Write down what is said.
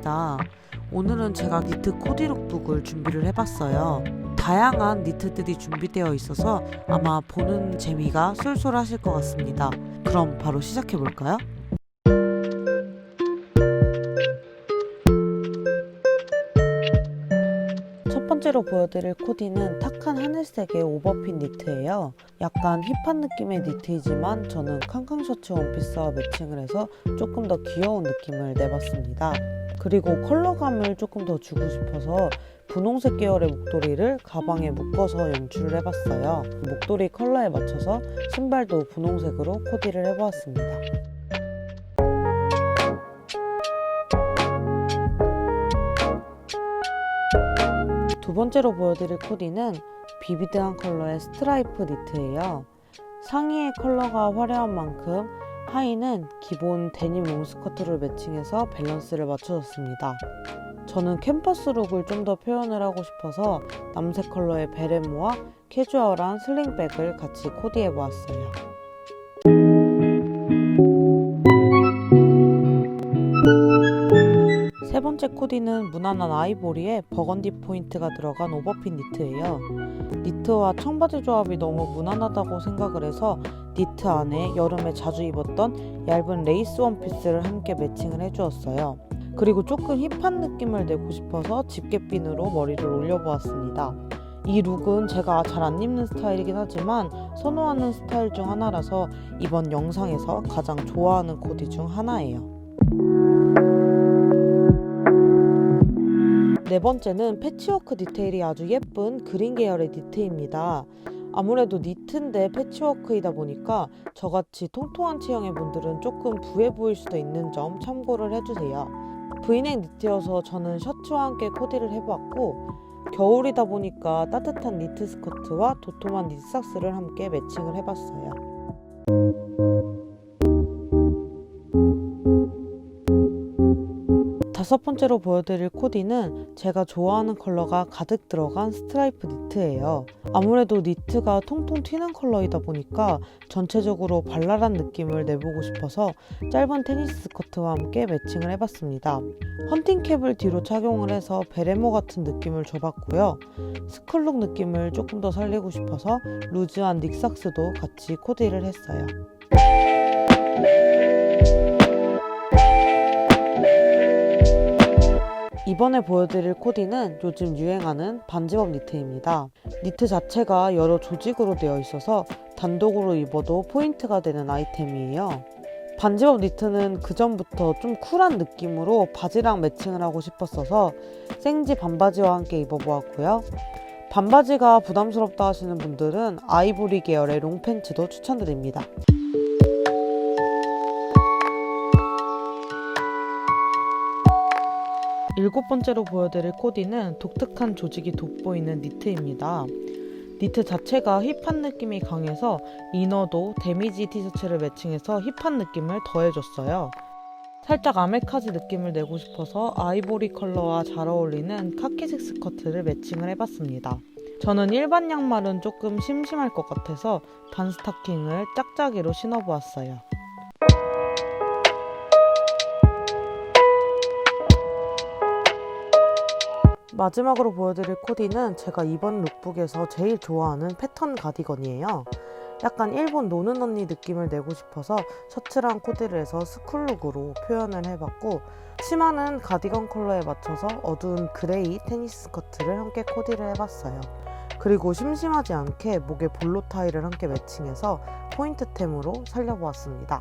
반갑습니다. 오늘은 제가 니트 코디룩북을 준비를 해봤어요. 다양한 니트들이 준비되어 있어서 아마 보는 재미가 쏠쏠하실 것 같습니다. 그럼 바로 시작해볼까요? 첫 번째로 보여드릴 코디는 탁한 하늘색의 오버핏 니트예요. 약간 힙한 느낌의 니트이지만 저는 캉캉 셔츠 원피스와 매칭을 해서 조금 더 귀여운 느낌을 내봤습니다. 그리고 컬러감을 조금 더 주고 싶어서 분홍색 계열의 목도리를 가방에 묶어서 연출을 해봤어요. 목도리 컬러에 맞춰서 신발도 분홍색으로 코디를 해보았습니다. 두 번째로 보여드릴 코디는 비비드한 컬러의 스트라이프 니트예요. 상의의 컬러가 화려한 만큼 하의는 기본 데님 롱스커트를 매칭해서 밸런스를 맞춰줬습니다. 저는 캠퍼스 룩을 좀 더 표현을 하고 싶어서 남색 컬러의 베레모와 캐주얼한 슬링백을 같이 코디해 보았어요. 번째 코디는 무난한 아이보리에 버건디 포인트가 들어간 오버핏 니트예요. 니트와 청바지 조합이 너무 무난하다고 생각을 해서 니트 안에 여름에 자주 입었던 얇은 레이스 원피스를 함께 매칭을 해주었어요. 그리고 조금 힙한 느낌을 내고 싶어서 집게핀으로 머리를 올려보았습니다. 이 룩은 제가 잘 안 입는 스타일이긴 하지만 선호하는 스타일 중 하나라서 이번 영상에서 가장 좋아하는 코디 중 하나예요. 네 번째는 패치워크 디테일이 아주 예쁜 그린 계열의 니트입니다. 아무래도 니트인데 패치워크이다 보니까 저같이 통통한 체형의 분들은 조금 부해 보일 수도 있는 점 참고를 해주세요. 브이넥 니트여서 저는 셔츠와 함께 코디를 해보았고 겨울이다 보니까 따뜻한 니트 스커트와 도톰한 니트 삭스를 함께 매칭을 해봤어요. 다섯 번째로 보여드릴 코디는 제가 좋아하는 컬러가 가득 들어간 스트라이프 니트예요. 아무래도 니트가 통통 튀는 컬러이다 보니까 전체적으로 발랄한 느낌을 내보고 싶어서 짧은 테니스 스커트와 함께 매칭을 해봤습니다. 헌팅캡을 뒤로 착용을 해서 베레모 같은 느낌을 줘봤고요. 스쿨룩 느낌을 조금 더 살리고 싶어서 루즈한 닉삭스도 같이 코디를 했어요. 이번에 보여드릴 코디는 요즘 유행하는 반지법 니트입니다. 니트 자체가 여러 조직으로 되어 있어서 단독으로 입어도 포인트가 되는 아이템이에요. 반지법 니트는 그전부터 좀 쿨한 느낌으로 바지랑 매칭을 하고 싶었어서 생지 반바지와 함께 입어보았고요. 반바지가 부담스럽다 하시는 분들은 아이보리 계열의 롱팬츠도 추천드립니다. 일곱 번째로 보여드릴 코디는 독특한 조직이 돋보이는 니트입니다. 니트 자체가 힙한 느낌이 강해서 이너도 데미지 티셔츠를 매칭해서 힙한 느낌을 더해줬어요. 살짝 아메카지 느낌을 내고 싶어서 아이보리 컬러와 잘 어울리는 카키색 스커트를 매칭을 해봤습니다. 저는 일반 양말은 조금 심심할 것 같아서 단 스타킹을 짝짝이로 신어보았어요. 마지막으로 보여드릴 코디는 제가 이번 룩북에서 제일 좋아하는 패턴 가디건이에요. 약간 일본 노는 언니 느낌을 내고 싶어서 셔츠랑 코디를 해서 스쿨룩으로 표현을 해봤고 치마는 가디건 컬러에 맞춰서 어두운 그레이 테니스 스커트를 함께 코디를 해봤어요. 그리고 심심하지 않게 목에 볼로 타이를 함께 매칭해서 포인트템으로 살려보았습니다.